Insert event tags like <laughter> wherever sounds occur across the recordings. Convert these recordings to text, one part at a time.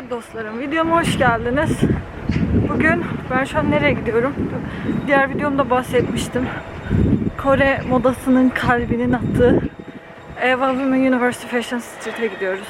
Evet dostlarım, videoma hoş geldiniz. Bugün ben şu an nereye gidiyorum? Diğer videomda bahsetmiştim. Kore modasının kalbinin attığı Eva Women University Fashion Street'e gidiyoruz.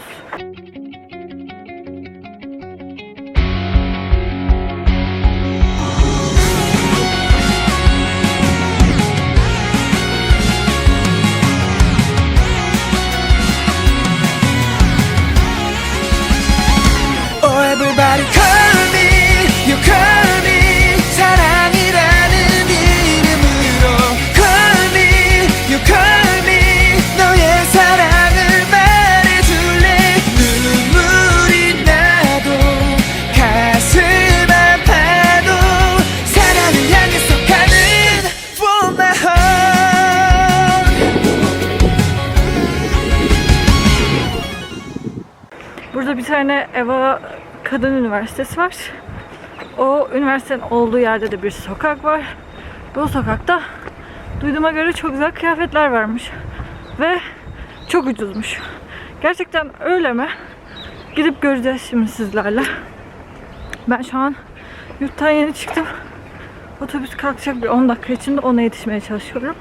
Tane Eva Kadın Üniversitesi var. O üniversitenin olduğu yerde de bir sokak var. Bu sokakta duyduğuma göre çok güzel kıyafetler varmış. Ve çok ucuzmuş. Gerçekten öyle mi? Gidip göreceğiz şimdi sizlerle. Ben şu an yurttan yeni çıktım. Otobüs kalkacak bir 10 dakika içinde ona yetişmeye çalışıyorum.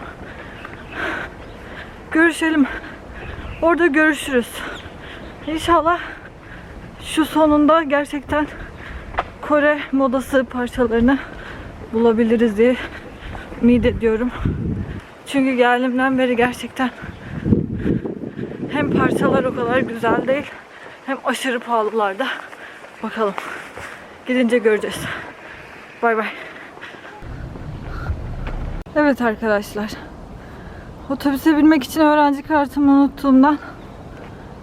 Görüşelim. Orada görüşürüz. İnşallah şu sonunda gerçekten Kore modası parçalarını bulabiliriz diye ümit ediyorum. Çünkü geldiğimden beri gerçekten hem parçalar o kadar güzel değil hem aşırı pahalılar da. Bakalım. Gidince göreceğiz. Bay bay. Evet arkadaşlar. Otobüse binmek için öğrenci kartımı unuttuğumdan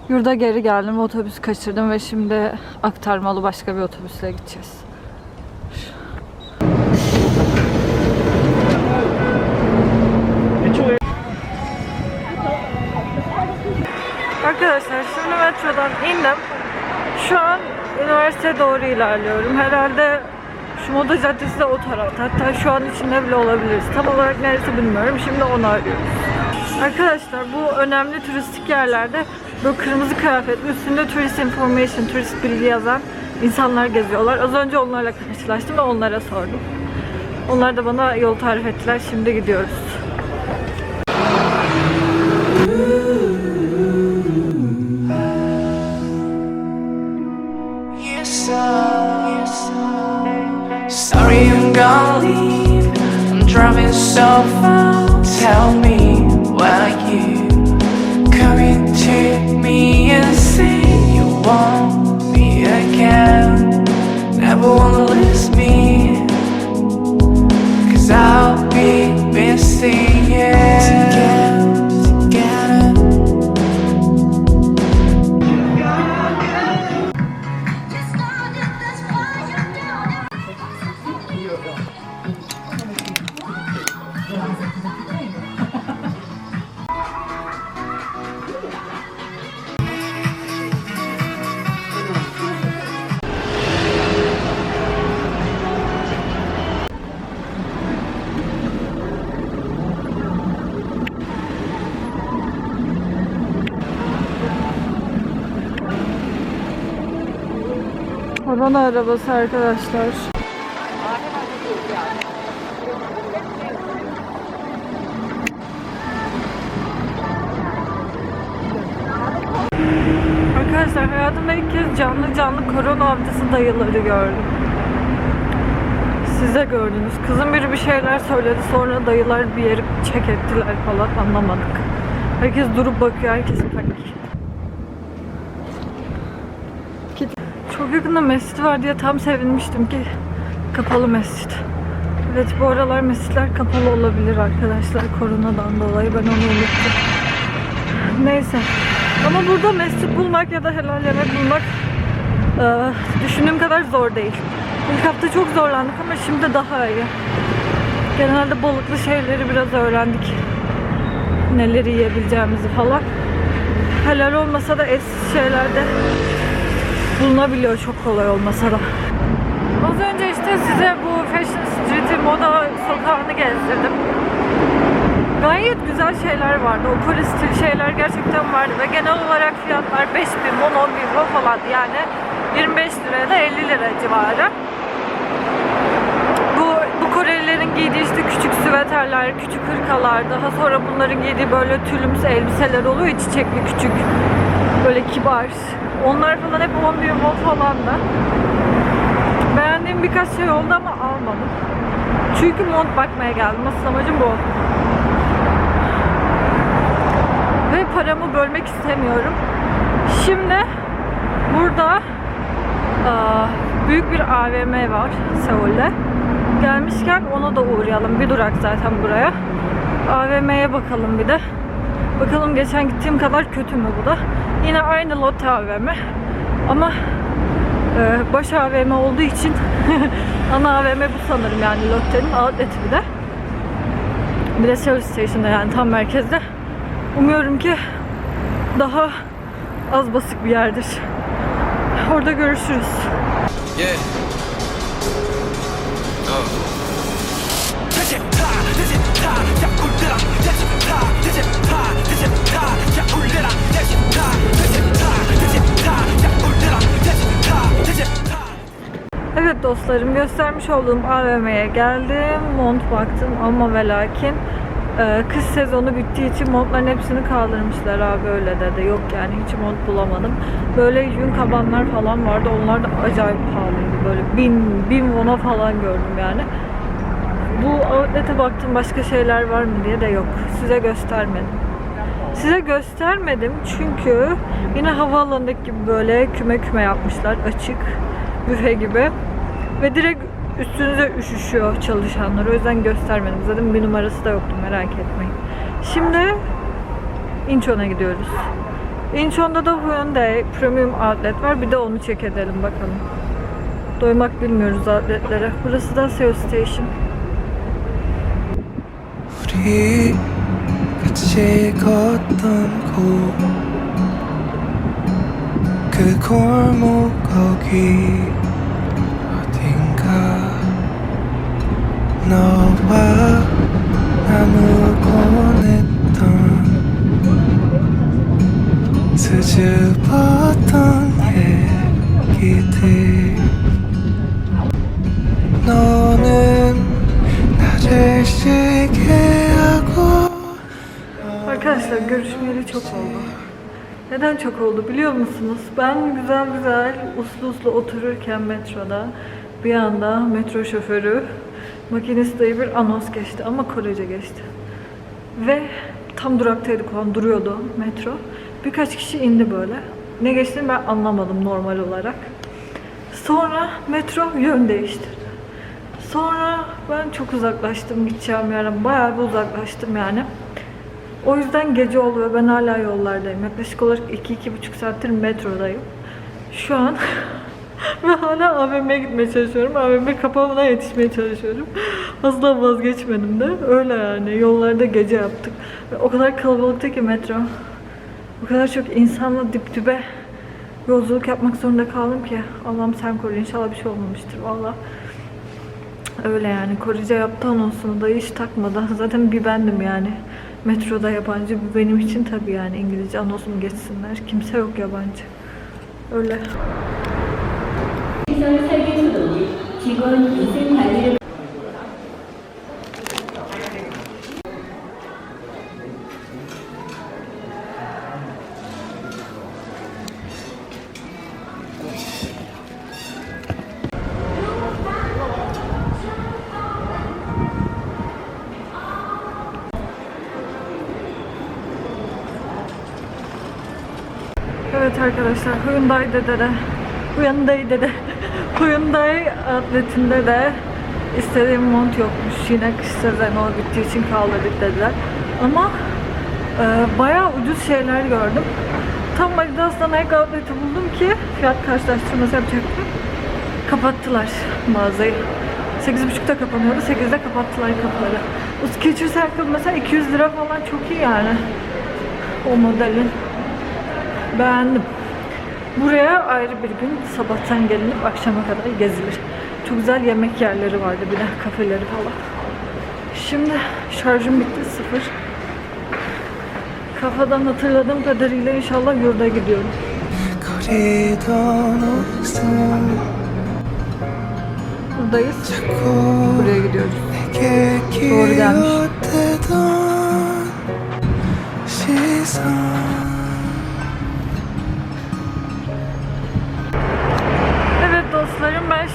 Yurda geri geldim, otobüs kaçırdım ve şimdi aktarmalı başka bir otobüsle gideceğiz. Arkadaşlar şimdi metrodan indim. Şu an üniversiteye doğru ilerliyorum. Herhalde şu moda caddesi de o tarafta. Hatta şu an içinde bile olabiliriz. Tam olarak neresi bilmiyorum. Şimdi onu arıyoruz. Arkadaşlar bu önemli turistik yerlerde böyle kırmızı kıyafetli üstünde tourist information, turist bilgi yazan insanlar geziyorlar. Az önce onlarla karşılaştım ve onlara sordum. Onlar da bana yol tarif ettiler. Şimdi gidiyoruz. Korona arabası arkadaşlar. Arkadaşlar hayatımda ilk kez canlı canlı korona avcısı dayıları gördüm. Size gördünüz. Kızım biri bir şeyler söyledi. Sonra dayılar bir yeri çek ettiler falan anlamadık. Herkes durup bakıyor. Herkes panik. Ki çok yakında mescit var diye tam sevinmiştim ki kapalı mescit. Evet bu aralar mescitler kapalı olabilir arkadaşlar koronadan dolayı ben onu unuttum. Neyse. Ama burada mescit bulmak ya da helal yemek bulmak eee, düşündüğüm kadar zor değil. İlk hafta çok zorlandık ama şimdi daha iyi. Genelde balıklı şeyleri biraz öğrendik. Neleri yiyebileceğimizi falan. Helal olmasa da etsiz şeylerde bulunabiliyor çok kolay olmasa da. Az önce işte size bu Fashion Street'i moda sokağını gezdirdim. Gayet güzel şeyler vardı. O polis şeyler gerçekten vardı ve genel olarak fiyatlar 5 bin, 10, 10 bin euro falan yani 25 liraya da 50 lira civarı. Bu, bu Korelilerin giydiği işte küçük süveterler, küçük hırkalar, daha sonra bunların giydiği böyle tülümsü elbiseler oluyor çiçekli küçük, böyle kibar. Onlar falan hep 11 won falan da. Beğendiğim birkaç şey oldu ama almadım. Çünkü mont bakmaya geldim. Asıl amacım bu. Ve paramı bölmek istemiyorum. Şimdi burada aa, büyük bir AVM var Seul'de. Gelmişken ona da uğrayalım. Bir durak zaten buraya. AVM'ye bakalım bir de. Bakalım geçen gittiğim kadar kötü mü bu da. Yine aynı Lotte AVM. Ama e, baş AVM olduğu için <laughs> ana AVM bu sanırım yani Lotte'nin outleti bir de. Bir de Seoul Station'da yani tam merkezde. Umuyorum ki daha az basık bir yerdir. Orada görüşürüz. Yeah. Oh. Evet dostlarım göstermiş olduğum AVM'ye geldim. Mont baktım ama ve lakin e, kış sezonu bittiği için montların hepsini kaldırmışlar abi öyle dedi. Yok yani hiç mont bulamadım. Böyle yün kabanlar falan vardı. Onlar da acayip pahalıydı. Böyle bin, bin won'a falan gördüm yani. Bu outlet'e baktım başka şeyler var mı diye de yok. Size göstermedim. Size göstermedim çünkü yine havaalanındaki gibi böyle küme küme yapmışlar açık büfe gibi. Ve direkt üstünüze üşüşüyor çalışanlar. O yüzden göstermedim. Zaten bir numarası da yoktu merak etmeyin. Şimdi Incheon'a gidiyoruz. Incheon'da da Hyundai Premium Outlet var. Bir de onu check edelim bakalım. Doymak bilmiyoruz outletlere. Burası da Seoul Station 같이 걷던 곳 그 골목 거기 어딘가. 너와 나누곤 했던 수줍었던 얘기들 Arkadaşlar görüşmeyeli çok oldu. Neden çok oldu biliyor musunuz? Ben güzel güzel uslu uslu otururken metroda bir anda metro şoförü makinist dayı bir anons geçti ama Korece geçti. Ve tam duraktaydık o an duruyordu metro. Birkaç kişi indi böyle. Ne geçtiğini ben anlamadım normal olarak. Sonra metro yön değiştirdi. Sonra ben çok uzaklaştım gideceğim yerden. Bayağı bir uzaklaştım yani. O yüzden gece ve ben hala yollardayım. Yaklaşık olarak 2-2,5 saattir metrodayım. Şu an <laughs> ve hala AVM'ye gitmeye çalışıyorum. AVM kapağına yetişmeye çalışıyorum. Asla vazgeçmedim de. Öyle yani. Yollarda gece yaptık. Ve o kadar kalabalıktı ki metro. O kadar çok insanla dip dibe yolculuk yapmak zorunda kaldım ki. Allah'ım sen koru. İnşallah bir şey olmamıştır. Valla. Öyle yani. Korece yaptı anonsunu da hiç takmadan. <laughs> Zaten bir bendim yani. Metroda yabancı bir benim için tabii yani İngilizce anonsumu geçsinler. Kimse yok yabancı. Öyle. Arkadaşlar Hyundai'de de Hyundai'de de Hyundai outletinde <laughs> de istediğim mont yokmuş. Yine kış sezonu bittiği için kaldırdık dediler. Ama e, bayağı ucuz şeyler gördüm. Tam Adidas'tan Nike outlet'i buldum ki fiyat karşılaştırması yapacaktım. Kapattılar mağazayı. 8.30'da kapanıyordu. 8'de kapattılar kapıları. Bu Skechers ayakkabı mesela 200 lira falan çok iyi yani. O modelin. Beğendim. Buraya ayrı bir gün sabahtan gelinip akşama kadar gezilir. Çok güzel yemek yerleri vardı bir de kafeleri falan. Şimdi şarjım bitti sıfır. Kafadan hatırladığım kadarıyla inşallah yurda gidiyorum. Buradayız. Buraya gidiyoruz. Doğru gelmiş.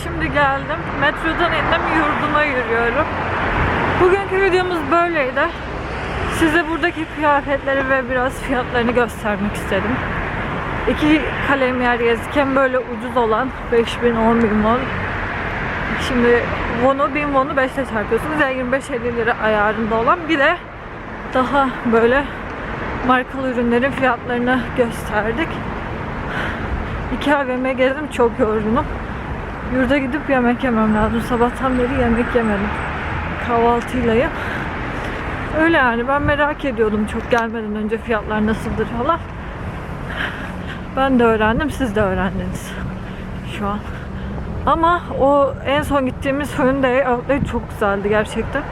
Şimdi geldim. Metrodan indim yurduma yürüyorum. Bugünkü videomuz böyleydi. Size buradaki kıyafetleri ve biraz fiyatlarını göstermek istedim. İki kalem yer gezken böyle ucuz olan 5000 10.000 won. Şimdi won'u 1000 won'u 5 ile çarpıyorsunuz. Yani 25-50 lira ayarında olan bir de daha böyle markalı ürünlerin fiyatlarını gösterdik. İki AVM gezdim çok yorgunum. Yurda gidip yemek yemem lazım. Sabahtan beri yemek yemedim. Kahvaltıylayım. Öyle yani ben merak ediyordum çok gelmeden önce fiyatlar nasıldır falan. Ben de öğrendim siz de öğrendiniz şu an. Ama o en son gittiğimiz Hyundai outlet çok güzeldi gerçekten.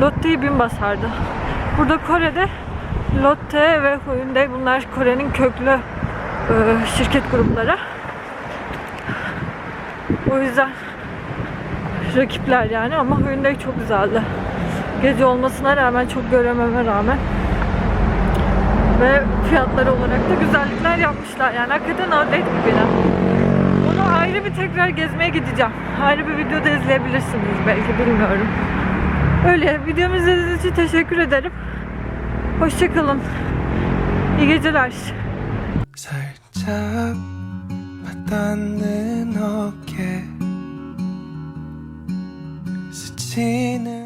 Lotte'yi bin basardı. Burada Kore'de Lotte ve Hyundai bunlar Kore'nin köklü şirket grupları. O yüzden rakipler yani ama Hyundai çok güzeldi. Gece olmasına rağmen çok görememe rağmen ve fiyatlar olarak da güzellikler yapmışlar. Yani hakikaten outlet bir bina. Onu ayrı bir tekrar gezmeye gideceğim. Ayrı bir videoda izleyebilirsiniz belki bilmiyorum. Öyle videomu izlediğiniz için teşekkür ederim. Hoşçakalın. İyi geceler. Sertab 닿는 어깨 스치는